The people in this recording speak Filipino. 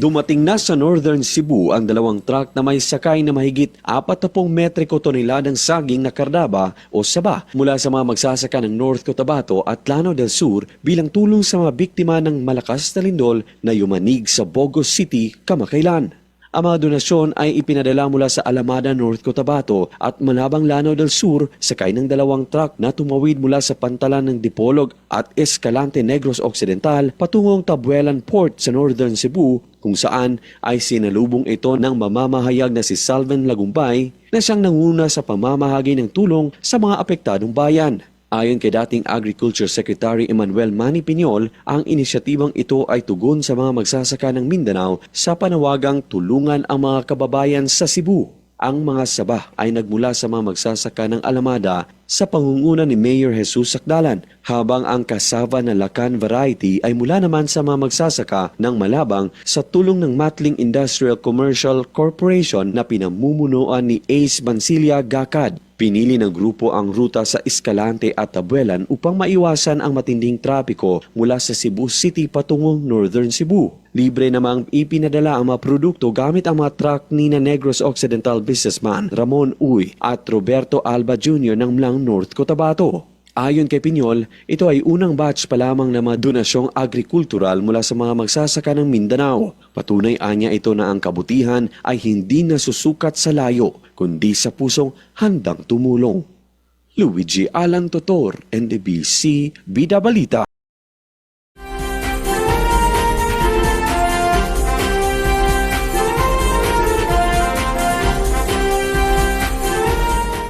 Dumating na sa Northern Cebu ang dalawang truck na may sakay na mahigit 40 metriko toneladang saging na kardaba o saba mula sa mga magsasaka ng North Cotabato at Lano del Sur bilang tulong sa mga biktima ng malakas na lindol na yumanig sa Bogos City kamakailan. Ang mga donasyon ay ipinadala mula sa Alamada, North Cotabato at Malabang Lanao del Sur sakay ng dalawang truck na tumawid mula sa pantalan ng Dipolog at Escalante Negros Occidental patungong Tabuelan Port sa Northern Cebu kung saan ay sinalubong ito ng mamamahayag na si Salven Lagumbay na siyang nanguna sa pamamahagi ng tulong sa mga apektadong bayan. Ayon kay dating Agriculture Secretary Emmanuel Manny Piñol, ang inisyatibang ito ay tugon sa mga magsasaka ng Mindanao sa panawagang tulungan ang mga kababayan sa Cebu. Ang mga saba ay nagmula sa mga magsasaka ng Alamada sa pangunguna ni Mayor Jesus Sakdalan, habang ang cassava na Lacan variety ay mula naman sa mga magsasaka ng Malabang sa tulong ng Matling Industrial Commercial Corporation na pinamumunuan ni Ace Bancilia Gacad. Pinili ng grupo ang ruta sa Escalante at Tabuelan upang maiwasan ang matinding trapiko mula sa Cebu City patungong Northern Cebu. Libre namang ipinadala ang mga produkto gamit ang mga truck ni na Negros Occidental businessman Ramon Uy at Roberto Alba Jr. ng Mlang North Cotabato. Ayon kay Pinyol, ito ay unang batch pa lamang na mga donasyong agrikultural mula sa mga magsasaka ng Mindanao. Patunay anya ito na ang kabutihan ay hindi nasusukat sa layo, kundi sa pusong handang tumulong. Luigi Alan Totor, NDBC, Bida Balita.